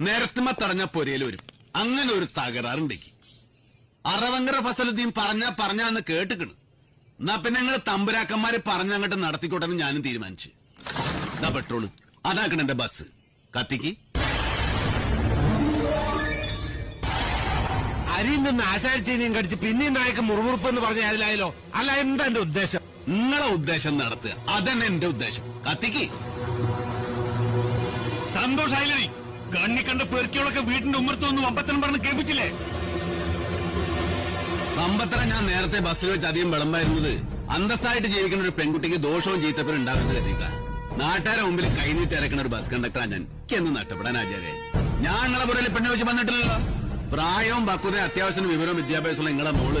നേരത്തുമ തടഞ്ഞ പൊരയിൽ വരും. അങ്ങനെ ഒരു തകരാറുണ്ടെങ്കിൽ അറവങ്കര ഫസലുദ്ദീൻ പറഞ്ഞ പറഞ്ഞാന്ന് കേട്ടുക്കണ്. എന്നാ പിന്നെ ഞങ്ങൾ തമ്പുരാക്കന്മാര് പറഞ്ഞങ്ങോട്ട് നടത്തിക്കോട്ടെ എന്ന് ഞാനും തീരുമാനിച്ചു. ഇതാ പെട്രോൾ. അതാക്കണ എന്റെ ബസ്. കത്തിക്ക്. അരിയിൽ നിന്ന് ആശാരിച്ചീനിയും കടിച്ച് പിന്നെയും നായക്ക് മുറുമുറുപ്പ് എന്ന് പറഞ്ഞ അതിലായാലോ അല്ല എന്താ എന്റെ ഉദ്ദേശം? നിങ്ങളെ ഉദ്ദേശം നടത്തുക. അതന്നെ എന്റെ ഉദ്ദേശം. കത്തിക്ക്. സന്തോഷായില്ലേ കണ്ണി കണ്ട പെറുക്കികളൊക്കെ വീട്ടിന്റെ ഉമ്മർത്ത് വന്ന് വമ്പത്തനം പറഞ്ഞ് കേൾപ്പിച്ചില്ലേ? അമ്പത്തറ ഞാൻ നേരത്തെ ബസ്സിൽ വെച്ച് അധികം വിളമ്പായിരുന്നത്. അന്തസ്സായിട്ട് ജീവിക്കുന്ന ഒരു പെൺകുട്ടിക്ക് ദോഷവും ചീത്തപ്പനും ഉണ്ടാകുന്നത് കരുതിയിട്ട നാട്ടുകാരെ മുമ്പിൽ കൈനീട്ട് ഇറക്കുന്ന ഒരു ബസ് കണ്ടക്ടറാ ഞാൻ. എന്ന് നഷ്ടപ്പെടാൻ ആചാര്യ ഞാൻ നിങ്ങളെ പുറയിൽ പെണ്ണു വെച്ച് വന്നിട്ടില്ലല്ലോ. പ്രായവും പക്വതയും അത്യാവശ്യം വിവരവും വിദ്യാഭ്യാസമുള്ള നിങ്ങളെ മോൾ.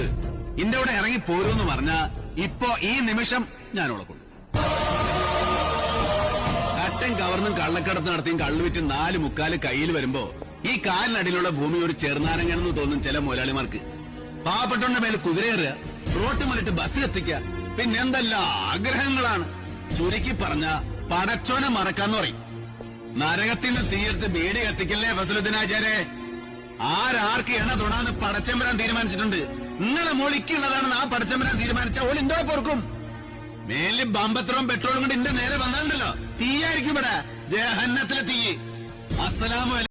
ഇന്റെ കൂടെ ഇറങ്ങി പോരൂന്ന് പറഞ്ഞ ഇപ്പോ ഈ നിമിഷം ഞാൻ അവളെ കട്ടൻ കവർന്നും കള്ളക്കടത്ത് നടത്തിയും കള്ളുവിറ്റ് നാല് മുക്കാൽ കയ്യിൽ വരുമ്പോ ഈ കാലിനടിയിലുള്ള ഭൂമി ഒരു ചെറുനാരങ്ങനെന്ന് തോന്നും ചില മുതലാളിമാർക്ക്. പാവപ്പെട്ടവന്റെ മേലെ കുതിരയേറുക റോട്ട് മലിട്ട് ബസ് എത്തിക്കുക പിന്നെ എന്തെല്ലാം ആഗ്രഹങ്ങളാണ്. ചുരുക്കി പറഞ്ഞ പടച്ചോനെ മറക്കാന്ന് പറയും. നരകത്തിൽ നിന്ന് തീർത്ത് ബീഡി കത്തിക്കല്ലേ ഫസലുദ്ദീനാചാരെ ആരാർക്ക് എണ്ണ തൊടാന്ന് പടച്ചമ്പരാൻ തീരുമാനിച്ചിട്ടുണ്ട്? നിങ്ങളെ മോളിക്കുള്ളതാണെന്ന് ആ പടച്ചമ്പരാൻ തീരുമാനിച്ച ഓൾ ഇന്തോടെ പൊറുക്കും. മേലിൽ ബാമ്പത്രവും പെട്രോളും കൊണ്ട് ഇന്റെ നേരെ തീയായിരിക്കും ഇവിടെ ജഹന്നത്തിലെ തീ അസ്സലാമു